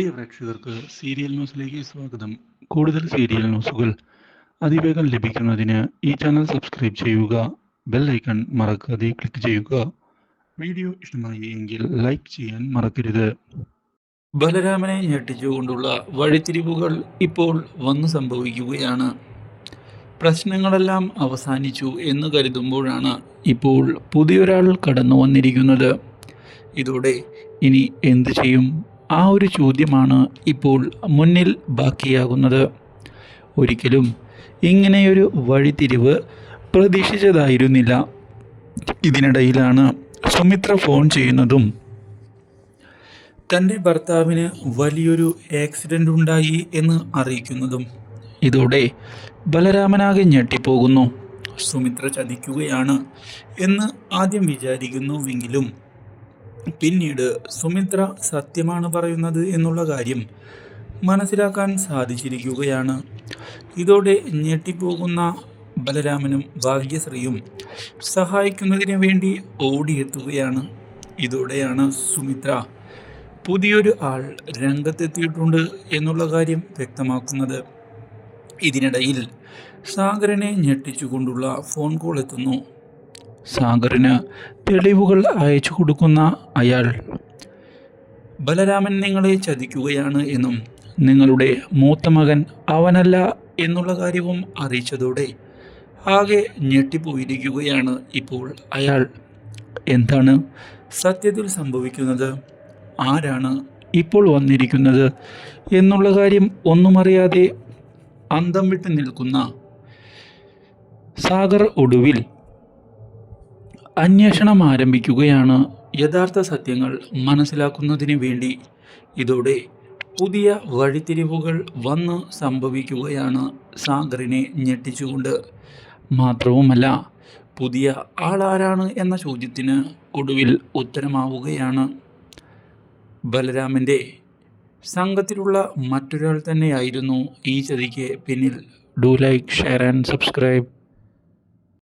പ്രിയ പ്രേക്ഷകർക്ക് സീരിയൽ ന്യൂസിലേക്ക് സ്വാഗതം. കൂടുതൽ സീരിയൽ ന്യൂസുകൾ അതിവേഗം ലഭിക്കുന്നതിന് ഈ ചാനൽ സബ്സ്ക്രൈബ് ചെയ്യുക ബെൽ ഐക്കൺ മറക്കാതെ ക്ലിക്ക് ചെയ്യുക. വീഡിയോ ഇഷ്ടമായി എങ്കിൽ ലൈക്ക് ചെയ്യാൻ മറക്കരുത്. ബലരാമനെ ഞെട്ടിച്ചുകൊണ്ടുള്ള വഴിത്തിരിവുകൾ ഇപ്പോൾ വന്നു സംഭവിക്കുകയാണ്. പ്രശ്നങ്ങളെല്ലാം അവസാനിച്ചു എന്ന് കരുതുമ്പോഴാണ് ഇപ്പോൾ പുതിയൊരാൾ കടന്നു വന്നിരിക്കുന്നത് ഇതോടെ ഇനി എന്തു ചെയ്യും? ആ ഒരു ചോദ്യമാണ് ഇപ്പോൾ മുന്നിൽ ബാക്കിയാകുന്നത്. ഒരിക്കലും ഇങ്ങനെയൊരു വഴിത്തിരിവ് പ്രതീക്ഷിച്ചതായിരുന്നില്ല. ഇതിനിടയിലാണ് സുമിത്ര ഫോൺ ചെയ്യുന്നതും. തന്റെ ഭർത്താവിന് വലിയൊരു ആക്സിഡന്റ് ഉണ്ടായി എന്ന് അറിയിക്കുന്നതും. ഇതോടെ ബലരാമനാകെ ഞെട്ടിപ്പോകുന്നു. സുമിത്ര ചതിക്കുകയാണ് എന്ന് ആദ്യം വിചാരിക്കുന്നുവെങ്കിലും പിന്നീട് സുമിത്ര സത്യമാണ് പറയുന്നത് എന്നുള്ള കാര്യം മനസ്സിലാക്കാൻ സാധിച്ചിരിക്കുകയാണ്. ഇതോടെ ഞെട്ടിപ്പോകുന്ന ബലരാമനും ഭാഗ്യശ്രീയും സഹായിക്കുന്നതിന് വേണ്ടി ഓടിയെത്തുകയാണ്. ഇതോടെയാണ് സുമിത്ര പുതിയൊരു ആൾ രംഗത്തെത്തിയിട്ടുണ്ട് എന്നുള്ള കാര്യം വ്യക്തമാക്കുന്നത്. ഇതിനിടയിൽ സാഗരനെ ഞെട്ടിച്ചുകൊണ്ടുള്ള ഫോൺ കോൾ എത്തുന്നു. സാഗറിന് തെളിവുകൾ അയച്ചു കൊടുക്കുന്ന അയാൾ ബലരാമൻ നിങ്ങളെ ചതിക്കുകയാണ് എന്നും നിങ്ങളുടെ മൂത്ത മകൻ അവനല്ല എന്നുള്ള കാര്യവും അറിയിച്ചതോടെ ആകെ ഞെട്ടിപ്പോയിരിക്കുകയാണ് ഇപ്പോൾ അയാൾ. എന്താണ് സത്യത്തിൽ സംഭവിക്കുന്നത്? ആരാണ് ഇപ്പോൾ വന്നിരിക്കുന്നത്? എന്നുള്ള കാര്യം ഒന്നും അറിയാതെ അന്തം വിട്ട് നിൽക്കുന്ന സാഗർ ഒടുവിൽ അന്വേഷണം ആരംഭിക്കുകയാണ്. യഥാർത്ഥ സത്യങ്ങൾ മനസ്സിലാക്കുന്നതിന് വേണ്ടി ഇതോടെ പുതിയ വഴിത്തിരിവുകൾ വന്ന് സംഭവിക്കുകയാണ് സാഗറിനെ ഞെട്ടിച്ചുകൊണ്ട്. മാത്രവുമല്ല പുതിയ ആളാരാണ് എന്ന ചോദ്യത്തിന് ഒടുവിൽ ഉത്തരമാവുകയാണ്. ബലരാമന്റെ സംഘത്തിലുള്ള മറ്റൊരാൾ തന്നെയായിരുന്നു ഈ ചതിക്ക് പിന്നിൽ. Do like share and subscribe